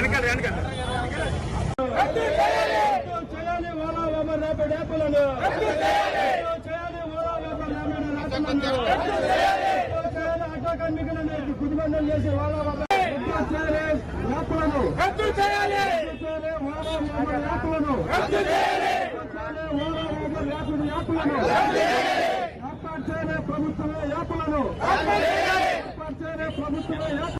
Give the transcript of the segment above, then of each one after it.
వెనకాల వెనకాల. చేయాలి ఓలా ఊబర్ ర్యాపిడ్ యాప్లను చేయాలి ఓలా ఊబర్ చేయాలి ఆటో కార్మికులను కుటుంబం చేసి ఓలా చేయాలి యాప్లను చేయాలి ఓలా యాప్లను చేయాలి ఓలా ఊబర్ యాప్లను ఏర్పాటు యాప్లను.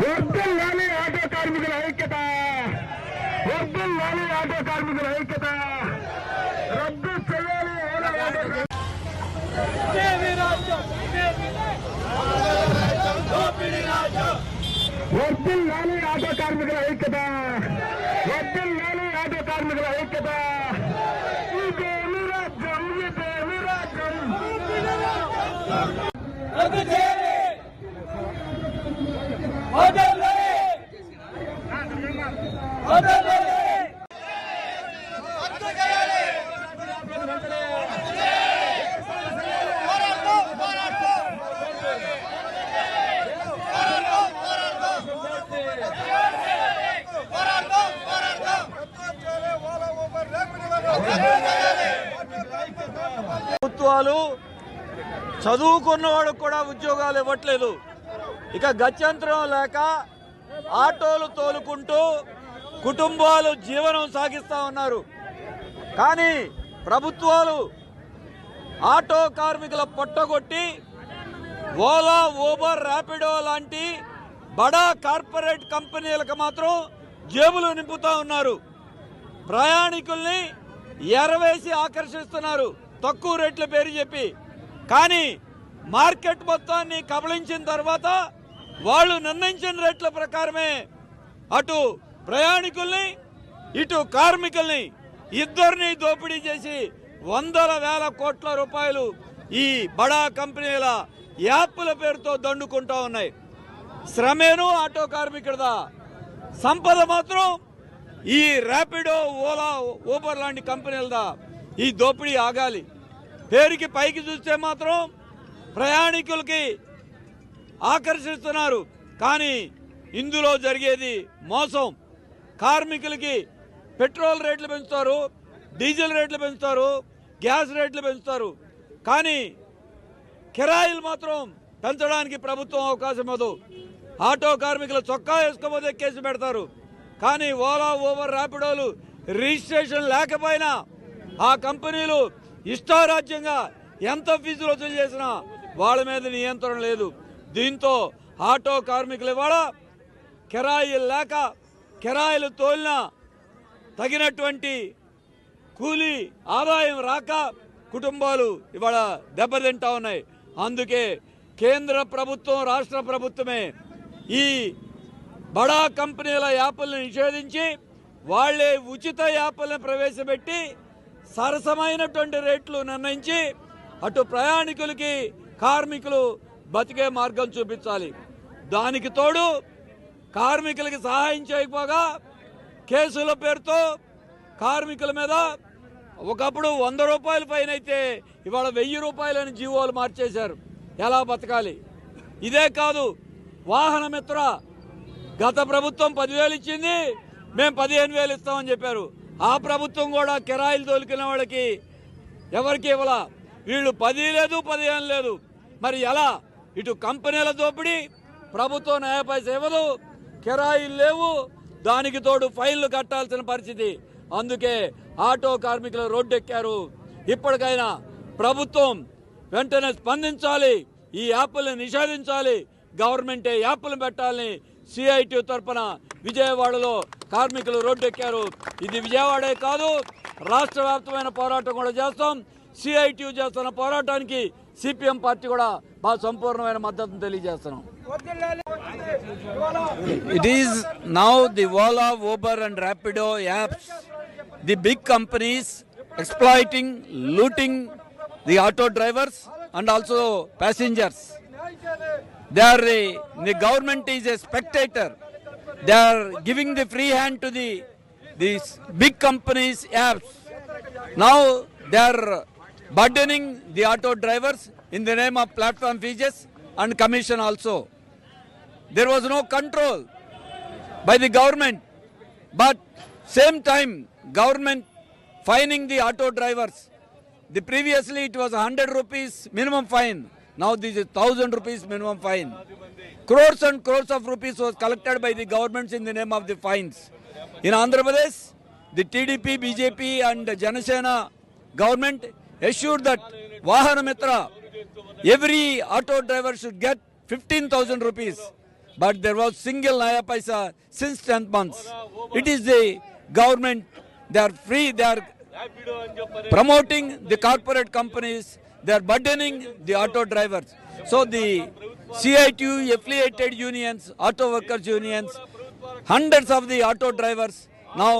వర్ధిల్లాలి ఆటో కార్మికుల ఐక్యత. వర్ధిల్లాలి ఆటో కార్మికుల ఐక్యత. రద్దు చేయాలి ఓలా ఆటో కార్మికుల- వర్ధిల్లాలి ఆటో కార్మికుల ఐక్యత వర్ధిల్లాలి ఆటో కార్మికుల ఐక్యత ఇదేమి రాజ్యం ఇదేమి రాజ్యం రద్దు చేయాలి వదలాలి వదలాలి ప్రభుత్వాలు చదువుకున్న వాడికి కూడా ఉద్యోగాలు ఇవ్వట్లేదు. ఇక గత్యంతరం లేక ఆటోలు తోలుకుంటూ కుటుంబాలు జీవనం సాగిస్తూ ఉన్నారు. కానీ ప్రభుత్వాలు ఆటో కార్మికుల పొట్టగొట్టి ఓలా ఊబర్ ర్యాపిడో లాంటి బడా కార్పొరేట్ కంపెనీలకు మాత్రం జేబులు నింపుతా ఉన్నారు. ప్రయాణికుల్ని ఎరవేసి ఆకర్షిస్తున్నారు. తక్కువ రేట్ల పేరు చెప్పి కానీ మార్కెట్ మొత్తాన్ని కబళించిన తర్వాత వాళ్ళు నిర్ణయించిన రేట్ల ప్రకారమే అటు ప్రయాణికుల్ని ఇటు కార్మికుల్ని ఇద్దరిని దోపిడీ చేసి వందల వేల కోట్ల రూపాయలు ఈ బడా కంపెనీల యాప్ల పేరుతో దండుకుంటా ఉన్నాయి. శ్రమేను ఆటో కార్మికుడిదా? సంపద మాత్రం ఈ ర్యాపిడో ఓలా ఊబర్ లాంటి కంపెనీలదా? ఈ దోపిడీ ఆగాలి. పేరుకి పైకి చూస్తే మాత్రం ప్రయాణికులకి ఆకర్షిస్తున్నారు. కానీ ఇందులో జరిగేది మోసం. కార్మికులకి పెట్రోల్ రేట్లు పెంచుతారు డీజిల్ రేట్లు పెంచుతారు గ్యాస్ రేట్లు పెంచుతారు. కానీ కిరాయిలు మాత్రం పెంచడానికి ప్రభుత్వం అవకాశం ఇవ్వదు ఆటో కార్మికులు చొక్కా వేసుకోబోతే కేసు పెడతారు. కానీ ఓలా ఓవర్ ర్యాపిడోలు రిజిస్ట్రేషన్ లేకపోయినా ఆ కంపెనీలు ఇష్టారాజ్యంగా ఎంత ఫీజులు వసూలు చేసినా వాళ్ళ మీద నియంత్రణ లేదు. దీంతో ఆటో కార్మికులు ఇవాళ కిరాయిలు లేక కిరాయిలు తోలినా తగినటువంటి కూలీ ఆదాయం రాక కుటుంబాలు ఇవాళ దెబ్బతింటా ఉన్నాయి. అందుకే కేంద్ర ప్రభుత్వం రాష్ట్ర ప్రభుత్వమే ఈ బడా కంపెనీల యాప్లను నిషేధించి వాళ్ళే ఉచిత యాప్లను ప్రవేశపెట్టి సరసమైనటువంటి రేట్లు నిర్ణయించి అటు ప్రయాణికులకి కార్మికులు బతికే మార్గం చూపించాలి. దానికి తోడు కార్మికులకి సహాయం చేయకపోగా కేసుల పేరుతో కార్మికుల మీద ఒకప్పుడు వంద రూపాయల పైన అయితే ఇవాళ వెయ్యి రూపాయలని జీవోలు మార్చేశారు. ఎలా బతకాలి? ఇదే కాదు వాహనమిత్ర గత ప్రభుత్వం పదివేలు ఇచ్చింది మేము పదిహేను వేలు ఇస్తామని చెప్పారు. ఆ ప్రభుత్వం కూడా కిరాయిలు తోలుకునే వాళ్ళకి ఎవరికి ఇవ్వాల? వీళ్ళు పది లేదు పదిహేను లేదు. మరి ఎలా? ఇటు కంపెనీల దోపిడీ ప్రభుత్వం న్యాయ పైసా ఇవ్వదు కిరాయిలు లేవు దానికి తోడు ఫైన్లు కట్టాల్సిన పరిస్థితి. అందుకే ఆటో కార్మికులు రోడ్డెక్కారు. ఇప్పటికైనా ప్రభుత్వం వెంటనే స్పందించాలి ఈ యాప్లను నిషేధించాలి గవర్నమెంటే యాప్లు పెట్టాలని సిఐటి తరపున విజయవాడలో కార్మికులు రోడ్డెక్కారు. ఇది విజయవాడే కాదు రాష్ట్ర పోరాటం కూడా చేస్తాం. సిఐటి చేస్తున్న పోరాటానికి సిపిఎం పార్టీ కూడా బాగా సంపూర్ణమైన మద్దతు తెలియజేస్తున్నాం. The big companies exploiting looting the auto drivers and also passengers They are the government is a spectator. They are giving the free hand to the these big companies apps. Now they are burdening the auto drivers in the name of platform fees and commission also there was no control by the government but same time government fining the auto drivers the previously it was 100 rupees minimum fine now this is 1000 rupees minimum fine crores and crores of rupees was collected by the governments in the name of the fines in andhra pradesh the tdp bjp and janasena government assured that vahana mitra every auto driver should get 15000 rupees but there was single naya paisa since 10 months it is the government they are free they are promoting the corporate companies they are burdening the auto drivers so the citu affiliated unions auto workers unions hundreds of the auto drivers now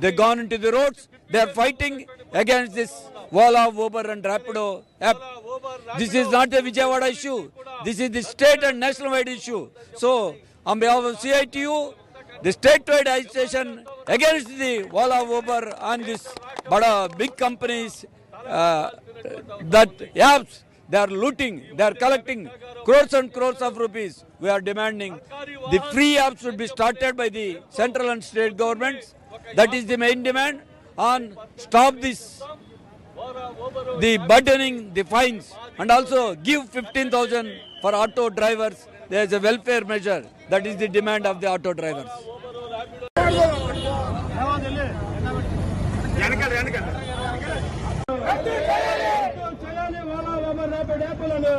they've gone into the roads they are fighting against this Ola, Uber and Rapido app. This is not a Vijayawada issue. This is the state and national wide issue. So, on behalf of CITU, the statewide agitation against the Ola, Uber and this big companies uh, that apps they are looting, they are collecting crores and crores of rupees. We are demanding. The free apps should be started by the central and state governments. That is the main demand. And stop this. The burdening the fines. And also give 15000 for auto drivers. There is a welfare measure. That is the demand of the auto drivers యాభై డ్యాపులను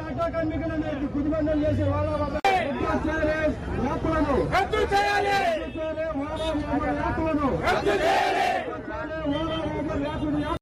అటో కార్మికులను కుటుంబంధం చేసి వాళ్ళ యాప్లను రద్దు చేయాలి యాప్లను రద్దు చేయాలి యాప్లను